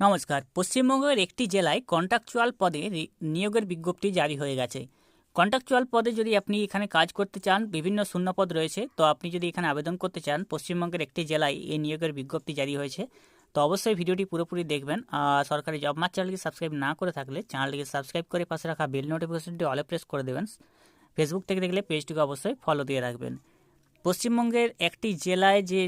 নমস্কার। পশ্চিমবঙ্গের একটি জেলায় কন্ট্রাকচুয়াল পদে নিয়োগের বিজ্ঞপ্তি জারি হয়ে গেছে। কন্ট্রাকচুয়াল পদে যদি আপনি এখানে কাজ করতে চান, বিভিন্ন শূন্যপদ রয়েছে, তো আপনি যদি এখানে আবেদন করতে চান, পশ্চিমবঙ্গের একটি জেলায় এই নিয়োগের বিজ্ঞপ্তি জারি হয়েছে। তো অবশ্যই ভিডিওটি পুরোপুরি দেখবেন। আর সরকারি জব মার্চ চ্যানেলকে সাবস্ক্রাইব না করে থাকলে চ্যানেলটিকে সাবস্ক্রাইব করে পাশে রাখা বেল নোটিফিকেশনটি অলে প্রেস করে দেবেন। ফেসবুক থেকে দেখলে পেজটিকে অবশ্যই ফলো দিয়ে রাখবেন। পশ্চিমবঙ্গের একটি জেলায় যে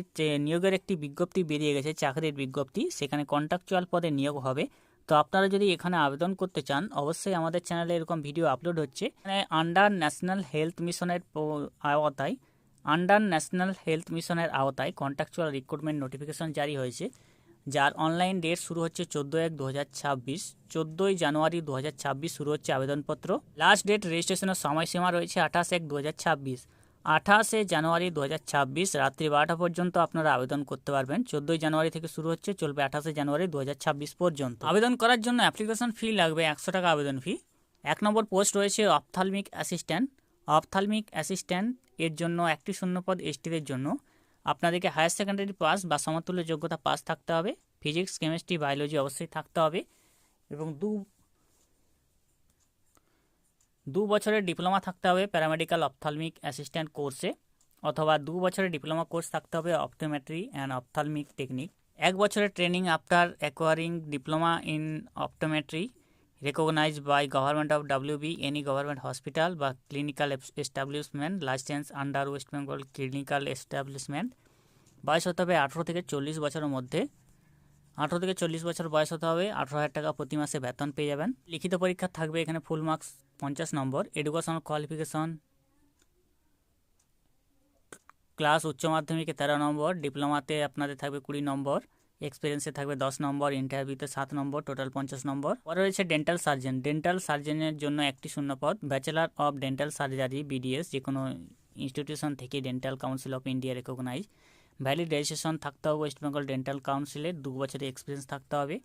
নিয়োগের একটি বিজ্ঞপ্তি বেরিয়ে গেছে, চাকরির বিজ্ঞপ্তি, সেখানে কন্ট্রাকচুয়াল পদে নিয়োগ হবে। তো আপনারা যদি এখানে আবেদন করতে চান, অবশ্যই আমাদের চ্যানেলে এরকম ভিডিও আপলোড হচ্ছে। আন্ডার ন্যাশনাল হেলথ মিশনের আওতায় আন্ডার ন্যাশনাল হেলথ মিশনের আওতায় কন্ট্রাকচুয়াল রিক্রুটমেন্ট নোটিফিকেশন জারি হয়েছে, যার অনলাইন ডেট শুরু হচ্ছে চোদ্দ এক দু হাজার ছাব্বিশ। চোদ্দোই জানুয়ারি দু হাজার ছাব্বিশ শুরু হচ্ছে আবেদনপত্র। লাস্ট ডেট রেজিস্ট্রেশনের সময়সীমা রয়েছে আঠাশ এক দু হাজার ছাব্বিশ। আঠাশে জানুয়ারি দু হাজার ছাব্বিশ, রাত্রি বারোটা পর্যন্ত আপনারা আবেদন করতে পারবেন। চোদ্দোই জানুয়ারি থেকে শুরু হচ্ছে, চলবে আঠাশে জানুয়ারি দু হাজার ছাব্বিশ পর্যন্ত। আবেদন করার জন্য অ্যাপ্লিকেশন ফি লাগবে একশো টাকা আবেদন ফি। এক নম্বর পোস্ট রয়েছে অপথালমিক অ্যাসিস্ট্যান্ট। অপথালমিক অ্যাসিস্ট্যান্ট এর জন্য একটি শূন্যপদ এসটিদের জন্য। আপনাদেরকে হায়ার সেকেন্ডারি পাস বা সমতুল্য যোগ্যতা পাস থাকতে হবে। ফিজিক্স, কেমিস্ট্রি, বায়োলজি অবশ্যই থাকতে হবে। এবং দু দু বছরের ডিপ্লোমা থাকতে হবে প্যারামেডিক্যাল অপথালমিক অ্যাসিস্ট্যান্ট কোর্সে, অথবা দু বছরের ডিপ্লোমা কোর্স থাকতে হবে অপটোমেট্রি অ্যান্ড অপথালমিক টেকনিক। এক বছরের training after acquiring diploma in optometry recognized by government of WB any government hospital বা clinical এস- establishment licence under West Bengal clinical establishment বয়স হতে হবে আঠেরো থেকে চল্লিশ বছরের মধ্যে। আঠেরো থেকে চল্লিশ বছর বয়স হতে হবে, আঠেরো হাজার টাকা প্রতি মাসে বেতন পেয়ে যাবেন। লিখিত পরীক্ষা থাকবে এখানে ফুল মার্কস পঞ্চাশ নম্বর এডুকেশনাল কোয়ালিফিকেশন ক্লাস উচ্চ মাধ্যমিকে তেরো নম্বর ডিপ্লোমাতে আপনাদের থাকবে কুড়ি নম্বর এক্সপিরিয়েন্সে থাকবে দশ নম্বর ইন্টারভিউতে সাত নম্বর টোটাল পঞ্চাশ নম্বর। পরে রয়েছে ডেন্টাল সার্জন ডেন্টাল সার্জনের জন্য একটি শূন্যপদ bachelor of dental surgery BDS যে কোনো ইনস্টিটিউশন থেকে dental council of India recognise valid registration থাকতে হবে ওয়েস্ট বেঙ্গল ডেন্টাল কাউন্সিলের দু বছরের এক্সপিরিয়েন্স থাকতে হবে।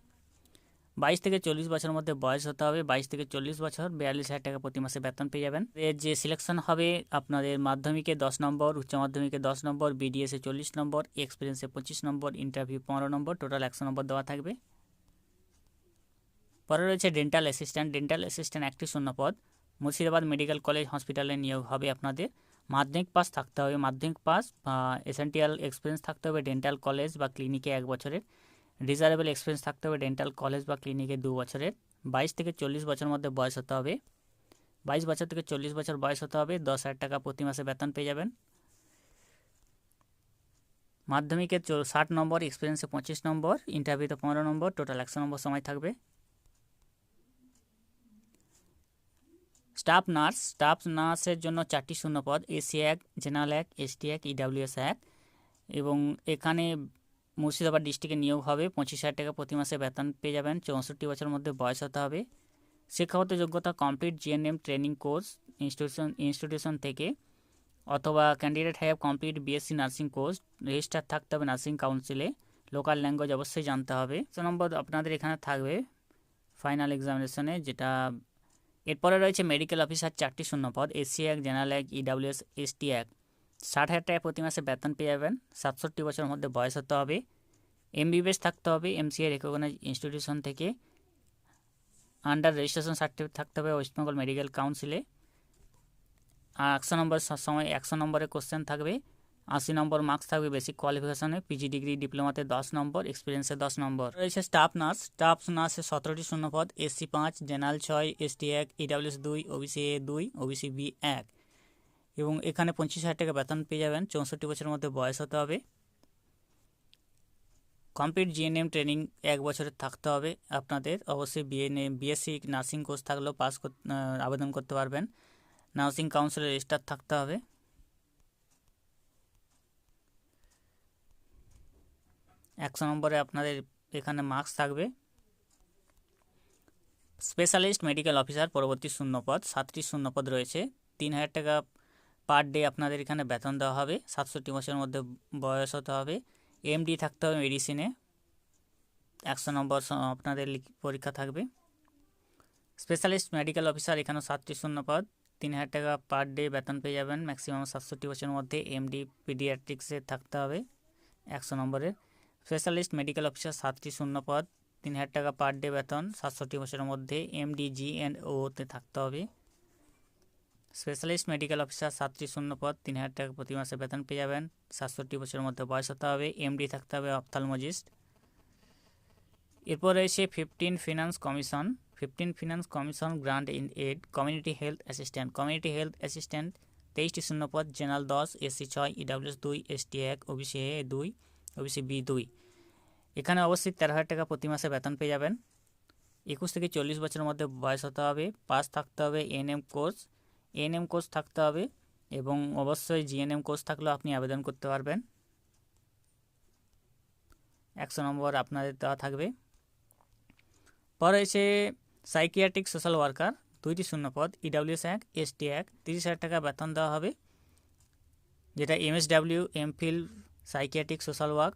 বাইশ থেকে চল্লিশ বছরের মধ্যে বয়স হতে হবে। বাইশ থেকে চল্লিশ বছর, বিয়াল্লিশ হাজার টাকা প্রতি মাসে বেতন পেয়ে যাবেন। এর যে সিলেকশন হবে আপনাদের মাধ্যমিকে দশ নম্বর, উচ্চ মাধ্যমিকে দশ নম্বর বিডিএসে চল্লিশ নম্বর এক্সপিরিয়েন্সে পঁচিশ নম্বর ইন্টারভিউ পনেরো নম্বর টোটাল একশো নম্বর দেওয়া থাকবে। পরে রয়েছে ডেন্টাল অ্যাসিস্ট্যান্ট ডেন্টাল অ্যাসিস্ট্যান্ট একটি শূন্য পদ। মুর্শিদাবাদ মেডিকেল কলেজ হসপিটালে নিয়োগ হবে আপনাদের। মাধ্যমিক পাস থাকতে হবে। মাধ্যমিক পাস এসেন্টিয়াল এক্সপিরিয়েন্স থাকতে হবে ডেন্টাল কলেজ বা ক্লিনিকে এক বছরের। ডিজারেবল এক্সপিরিয়েন্স থাকতে হবে ডেন্টাল কলেজ বা ক্লিনিকে দু বছরের বাইশ থেকে চল্লিশ বছর মধ্যে বয়স হতে হবে। বাইশ বছর থেকে চল্লিশ বছর বয়স হতে হবে, দশ হাজার টাকা প্রতি মাসে বেতন পেয়ে যাবেন। মাধ্যমিকে ষাট নম্বর এক্সপিরিয়েন্সে পঁচিশ নম্বর ইন্টারভিউতে পনেরো নম্বর টোটাল একশো নম্বর সময় থাকবে। স্টাফ নার্স স্টাফ নার্সের জন্য চারটি শূন্যপদ এসি এক জেনারেল এক এসটি এক ইডাব্লিউএস এক এবং এখানে মুর্শিদাবাদ ডিস্ট্রিক্টে নিয়োগ হবে। পঁচিশ হাজার টাকা প্রতি মাসে বেতন পেয়ে যাবেন। চৌষট্টি বছরের মধ্যে বয়স হতে হবে। শিক্ষাগত যোগ্যতা complete GNM training course institution institution থেকে অথবা candidate have complete BSc nursing course register থাকতে হবে নার্সিং কাউন্সিলে লোকাল ল্যাঙ্গুয়েজ অবশ্যই জানতে হবে। সে নম্বর আপনাদের এখানে থাকবে ফাইনাল এক্সামিনেশনে যেটা এরপরে রয়েছে মেডিকেল অফিসার চারটি শূন্যপদ এসসি এক জেনারেল এক ইডাব্লিউএস এসটি এক ষাট হাজার টাকা প্রতি মাসে বেতন পেয়ে যাবেন। সাতষট্টি বছরের মধ্যে বয়স হতে হবে। এমবিবিএস থাকতে হবে এমসিএ রেকগনাইজ ইনস্টিটিউশন থেকে। আন্ডার রেজিস্ট্রেশন সার্টিফিকেট থাকতে হবে ওয়েস্ট বেঙ্গল মেডিকেল কাউন্সিলে আর একশো নম্বর সময় একশো নম্বরের কোশ্চেন থাকবে। আশি নম্বর মার্কস থাকবে বেসিক কোয়ালিফিকেশনে পিজি ডিগ্রি ডিপ্লোমাতে দশ নম্বর এক্সপিরিয়েন্সে দশ নম্বর। রয়েছে স্টাফ নার্স স্টাফ নার্সে সতেরোটি শূন্যপদ এসসি পাঁচ জেনারেল ছয় এসটি এক ইডাব্লিউএস দুই ওবিসি এ দুই ওবিসি বি এক। এবং এখানে পঁচিশ হাজার টাকা বেতন পেয়ে যাবেন। চৌষট্টি বছরের মধ্যে বয়স হতে হবে। কমপ্লিট জিএনএম ট্রেনিং এক বছরের থাকতে হবে। আপনাদের অবশ্যই বিএনএ বিএসসি নার্সিং কোর্স থাকলেও পাস আবেদন করতে পারবেন। নার্সিং কাউন্সিলের রেজিস্টার থাকতে হবে। একশো নম্বরে আপনাদের এখানে মার্কস থাকবে। স্পেশালিস্ট মেডিকেল অফিসার পরবর্তী শূন্যপদ, সাতটি শূন্যপদ রয়েছে। তিন হাজার টাকা পার ডে আপনাদের এখানে বেতন দেওয়া হবে, সাতষট্টি বছরের মধ্যে বয়স হতে হবে। এমডি থাকতে হবে মেডিসিনে একশো নম্বর আপনাদের পরীক্ষা থাকবে। স্পেশালিস্ট মেডিকেল অফিসার এখানে সাতটি শূন্যপদ তিন হাজার টাকা পার ডে বেতন পেয়ে যাবেন। ম্যাক্সিমাম সাতষট্টি বছরের মধ্যে এমডি পিডিয়াট্রিক্সে থাকতে হবে, একশো নম্বরের। স্পেশালিস্ট মেডিকেল অফিসার সাতটি শূন্য পদ, তিন হাজার টাকা পার ডে বেতন, সাতষট্টি বছরের মধ্যে এমডি জি অ্যান্ড ওতে থাকতে হবে। স্পেশালিস্ট মেডিকেল অফিসার সাতটি শূন্য পদ তিন হাজার টাকা প্রতি মাসে বেতন পেয়ে যাবেন। সাতষট্টি বছরের মধ্যে বয়স হতে হবে এমডি থাকতে হবে, অপথালমোজিস্ট। এরপর রয়েছে fifteen finance commission. Fifteen finance commission grant in aid community health assistant. Community health assistant, তেইশটি শূন্য পদ জেনারেল দশ, এসসি ছয়, ইডাব্লিউএস দুই, এসটি এক, ওবিসি এ দুই, ওবিসি বি দুই। এখানে অবশ্যই তেরো হাজার টাকা প্রতি মাসে বেতন পেয়ে যাবেন। একুশ থেকে চল্লিশ বছরের মধ্যে বয়স হতে হবে, পাস থাকতে হবে এএনএম কোর্স। এএনএম কোর্স থাকতে হবে এবং অবশ্যই জিএনএম কোর্স থাকলেও আপনি আবেদন করতে পারবেন। একশো নম্বর আপনাদের দেওয়া থাকবে। পর রয়েছে সাইকিয়াট্রিক সোশ্যাল ওয়ার্কার দুইটি শূন্য পদ ইডাব্লিউএস এক এসটি এক, তিরিশ হাজার টাকা বেতন দেওয়া হবে, যেটা MSW MPhil psychiatric social work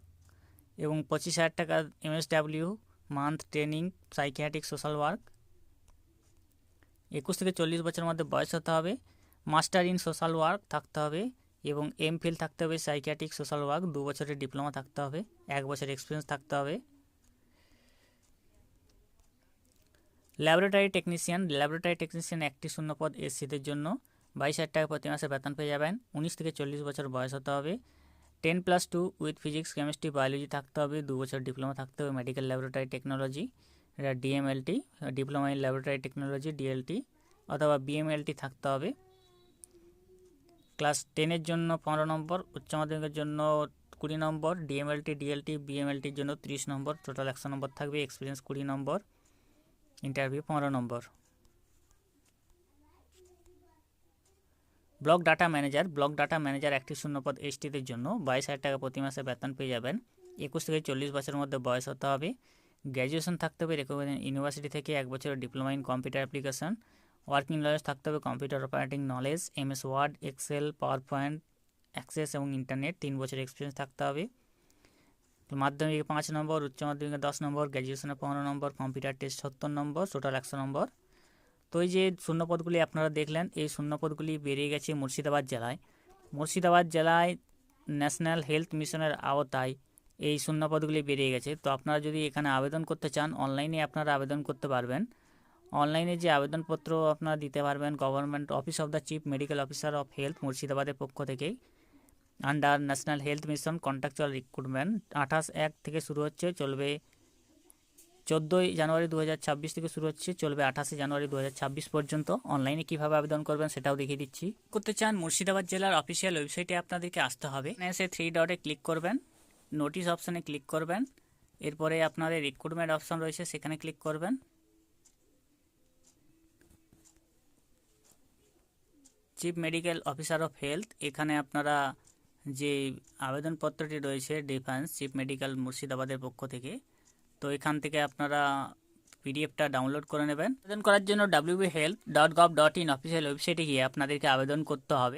এবং পঁচিশ হাজার টাকা MSW month training psychiatric social work একুশ থেকে চল্লিশ বছরের মধ্যে বয়স হতে হবে, মাস্টার ইন সোশ্যাল ওয়ার্ক থাকতে হবে এবং এমফিল থাকতে হবে, সাইকিয়াট্রিক সোশ্যাল ওয়ার্ক, দু বছরের ডিপ্লোমা থাকতে হবে, এক বছর এক্সপিরিয়েন্স থাকতে হবে। ল্যাবরেটরি টেকনিশিয়ান ল্যাবরেটরি টেকনিশিয়ান একটি শূন্য পদ এসসিদের জন্য, বাইশ হাজার টাকা প্রতি মাসে বেতন পেয়ে যাবেন, উনিশ থেকে চল্লিশ বছর বয়স হতে হবে। Ten plus two with physics, chemistry, biology থাকতে হবে, দু বছর ডিপ্লোমা থাকতে হবে, মেডিকেল ল্যাবরেটরি টেকনোলজি। এটা DMLT diploma in laboratory technology DLT অথবা বিএমএলটি থাকতে হবে। ক্লাস টেনের জন্য পনেরো নম্বর, উচ্চ মাধ্যমিকের জন্য কুড়ি নম্বর ডিএমএলটি ডিএলটি বিএমএলটির জন্য ত্রিশ নম্বর টোটাল একশো নম্বর থাকবে এক্সপিরিয়েন্স কুড়ি নম্বর ইন্টারভিউ পনেরো নম্বর। Block data manager block data manager একটি শূন্যপদ এসটিদের জন্য, বাইশ হাজার টাকা প্রতি মাসে বেতন পেয়ে যাবেন। একুশ থেকে চল্লিশ বছরের মধ্যে বয়স হতে হবে। গ্র্যাজুয়েশন থাকতে হবে রেকগনাইজ ইউনিভার্সিটি থেকে এক বছরের diploma in computer application working knowledge থাকতে হবে computer operating knowledge MS Word Excel power point access এবং ইন্টারনেট তিন বছর এক্সপিরিয়েন্স থাকতে হবে। মাধ্যমিকে পাঁচ নম্বর, উচ্চ মাধ্যমিকে দশ নম্বর গ্র্যাজুয়েশনে পনেরো নম্বর কম্পিউটার টেস্ট সত্তর নম্বর টোটাল একশো নম্বর। তো এই যে শূন্যপদগুলি আপনারা দেখলেন, এই শূন্যপদগুলি বেরিয়ে গেছে মুর্শিদাবাদ জেলায়। মুর্শিদাবাদ জেলায় ন্যাশনাল হেলথ মিশনের আওতায় এই শূন্যপদগুলি বেরিয়ে গেছে। তো আপনারা যদি এখানে আবেদন করতে চান অনলাইনে আপনারা আবেদন করতে পারবেন। অনলাইনে যে আবেদনপত্র আপনারা দিতে পারবেন government office of the chief medical officer of health মুর্শিদাবাদের পক্ষ থেকেই। Under national health mission contractual recruitment আঠাশ এক থেকে শুরু হচ্ছে, চলবে চোদ্দোই জানুয়ারি দুহাজার ছাব্বিশ থেকে শুরু হচ্ছে, চলবে আঠাশে জানুয়ারি দু হাজার ছাব্বিশ পর্যন্ত। অনলাইনে কীভাবে আবেদন করবেন সেটাও দেখিয়ে দিচ্ছি। করতে চান মুর্শিদাবাদ জেলার অফিসিয়াল ওয়েবসাইটে আপনাদেরকে আসতে হবে। এসে থ্রি ডটে ক্লিক করবেন। নোটিশ অপশানে ক্লিক করবেন। এরপরে আপনাদের রিক্রুটমেন্ট অপশান রয়েছে, সেখানে ক্লিক করবেন। Chief medical officer of health এখানে আপনারা যে আবেদনপত্রটি রয়েছে ডিফেন্স চিফ মেডিকেল মুর্শিদাবাদের পক্ষ থেকে, তো এখান থেকে আপনারা পিডিএফটা ডাউনলোড করে নেবেন। আবেদন করার জন্য WB health dot gov dot in official ওয়েবসাইটে গিয়ে আপনাদেরকে আবেদন করতে হবে।